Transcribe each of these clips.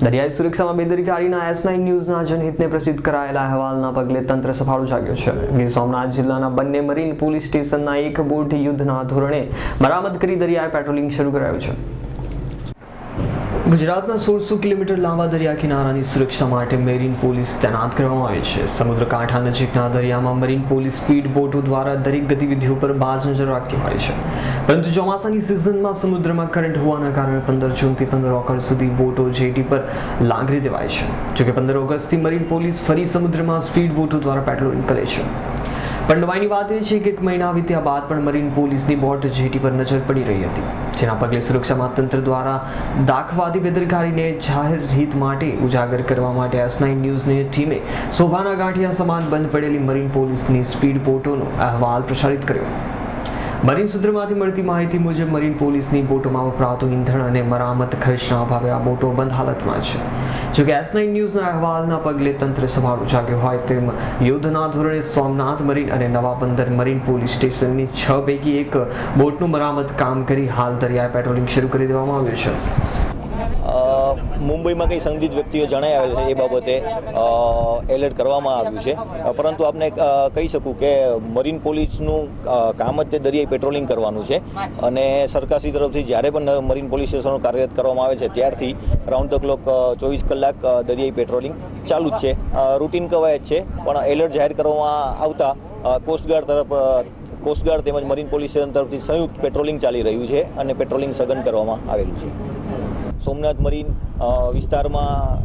દરિયાઈ સુરક્ષામાં બેદરકારીના S nine ન્યૂઝના જનહિતને પ્રસિદ્ધ કરાયેલા અહેવાલના પગલે તંત્ર સફાળું જાગ્યો છે. ગીર સોમનાથ જિલ્લાના બંને મરીન પોલીસ સ્ટેશનના એક બોટ યુદ્ધના ધોરણે મરામત કરી દરિયાઈ પેટ્રોલિંગ શરૂ કરાયું છે. ગુજરાતના સોળસો કિલોમીટર લાંબા દરિયા કિનારાની સુરક્ષા માટે મેરીન પોલીસ તૈનાત કરવામાં આવી છે. સમુદ્ર કાંઠા નજીકના દરિયામાં મરીન પોલીસ સ્પીડ બોટો દ્વારા દરેક ગતિવિધિઓ પર બાજ નજર રાખતી હોય છે. પરંતુ ચોમાસાની સિઝનમાં સમુદ્રમાં કરંટ હોવાના કારણે પંદર જૂનથી પંદર ઓગસ્ટ સુધી બોટો જેટી પર લાંગરી દેવાય છે. જોકે પંદર ઓગસ્ટથી મરીન પોલીસ ફરી સમુદ્રમાં સ્પીડ બોટો દ્વારા પેટ્રોલિંગ કરે છે. પણ નવાઈની વાત એ છે કે એક મહિના વીત્યા બાદ પણ મરીન પોલીસની બોટ જેટી પર નજર પડી રહી હતી, જેના પગલે સુરક્ષામાં તંત્ર દ્વારા દાખવાદી બેદરકારીને જાહેર હિત માટે ઉજાગર કરવા માટે એસ નાઇન ન્યૂઝની ટીમે શોભાના ગાંઠિયા સમાન બંધ પડેલી મરીન પોલીસની સ્પીડ બોટોનો અહેવાલ પ્રસારિત કર્યો. મરીન સૂત્રમાંથી મળતી માહિતી મુજબ મરીન પોલીસની બોટોમાં વપરાતું ઈંધણ અને મરામત ખર્ચના અભાવે આ બોટો બંધ હાલતમાં છે. જોકે એસ નાઇન ન્યૂઝના અહેવાલના પગલે તંત્ર સવાળું જાગ્યો હોય તેમ યુદ્ધના ધોરણે સોમનાથ મરીન અને નવા બંદર મરીન પોલીસ સ્ટેશનની છ પૈકી એક બોટનું મરામત કામ કરી હાલ દરિયાઈ પેટ્રોલિંગ શરૂ કરી દેવામાં આવ્યું છે. મુંબઈમાં કંઈ સંદિગ્ધ વ્યક્તિઓ જણાઈ આવેલ છે એ બાબતે એલર્ટ કરવામાં આવ્યું છે. પરંતુ આપને કહી શકું કે મરીન પોલીસનું કામ જ તે દરિયાઈ પેટ્રોલિંગ કરવાનું છે. અને સરકારશ્રી તરફથી જ્યારે પણ મરીન પોલીસ સ્ટેશનો કાર્યરત કરવામાં આવે છે, ત્યારથી રાઉન્ડ ધ ક્લોક ચોવીસ કલાક દરિયાઈ પેટ્રોલિંગ ચાલુ જ છે. રૂટીન કવાયત છે, પણ એલર્ટ જાહેર કરવામાં આવતા કોસ્ટગાર્ડ તરફ કોસ્ટગાર્ડ તેમજ મરીન પોલીસ સ્ટેશન તરફથી સંયુક્ત પેટ્રોલિંગ ચાલી રહ્યું છે અને પેટ્રોલિંગ સઘન કરવામાં આવેલું છે. સોમનાથ મરીન વિસ્તારમાં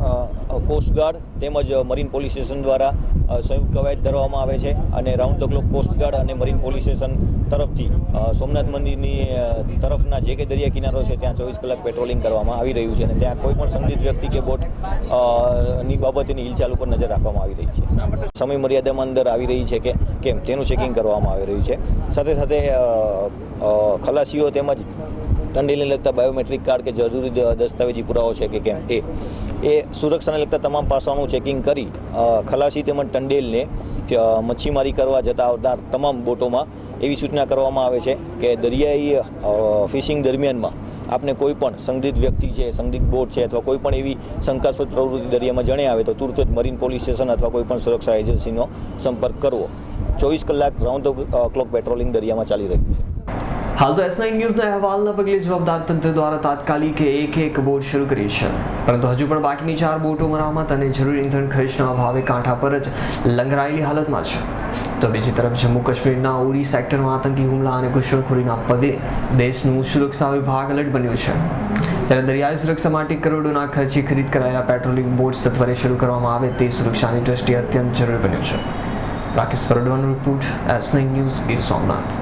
કોસ્ટગાર્ડ તેમજ મરીન પોલીસ સ્ટેશન દ્વારા સંયુક્ત કવાયત ધરવામાં આવે છે અને round the clock coast guard અને મરીન પોલીસ સ્ટેશન તરફથી સોમનાથ મંદિરની તરફના જે કે દરિયા કિનારો છે ત્યાં ચોવીસ કલાક પેટ્રોલિંગ કરવામાં આવી રહ્યું છે અને ત્યાં કોઈ પણ સંદિગ્ધ વ્યક્તિ કે બોટની બાબતેની હિલચાલ ઉપર નજર રાખવામાં આવી રહી છે. સમય મર્યાદામાં અંદર આવી રહી છે કે કેમ? તેનું ચેકિંગ કરવામાં આવી રહ્યું છે. સાથે સાથે ખલાસીઓ તેમજ ટંડેલને લગતા બાયોમેટ્રિક કાર્ડ કે જરૂરી દસ્તાવેજી પુરાવો છે કે કેમ? એ. એ સુરક્ષાને લગતા તમામ પાસાઓનું ચેકિંગ કરી ખલાસી તેમજ ટંડેલને મચ્છીમારી કરવા જતા આવનાર તમામ બોટોમાં એવી સૂચના કરવામાં આવે છે કે દરિયાઈ ફિશિંગ દરમિયાનમાં આપને કોઈ પણ સંદિગ્ધ વ્યક્તિ છે સંદિગ્ધ બોટ છે અથવા કોઈ પણ એવી શંકાસ્પદ પ્રવૃત્તિ દરિયામાં જણે આવે તો તુરત જ મરીન પોલીસ સ્ટેશન અથવા કોઈ પણ સુરક્ષા એજન્સીનો સંપર્ક કરવો. ચોવીસ કલાક રાઉન્ડ ધ ક્લોક પેટ્રોલિંગ દરિયામાં ચાલી રહ્યું છે. હાલ તો એસનાઇન ન્યૂઝના અહેવાલના પગલે જવાબદાર તંત્ર દ્વારા તાત્કાલિક એક એક બોટ શરૂ કરી છે. પરંતુ હજુ પણ બાકીની ચાર બોટો મરામત અને જરૂરી ઇંધણ ખર્ચના અભાવે કાંઠા પર જ લંગરાયેલી હાલતમાં છે. તો બીજી તરફ જમ્મુ કાશ્મીરના ઉરી સેક્ટરમાં આતંકી હુમલા અને ઘૂસણખોરીના પગલે દેશનું સુરક્ષા વિભાગ અલર્ટ બન્યું છે. ત્યારે દરિયાઈ સુરક્ષા માટે કરોડોના ખર્ચે ખરીદ કરાયેલા પેટ્રોલિંગ બોટ સત્વરે શરૂ કરવામાં આવે તે સુરક્ષાની દ્રષ્ટિએ અત્યંત જરૂરી બન્યું છે. Rakesh પરડવાનો report, S nine news Gir Somnath.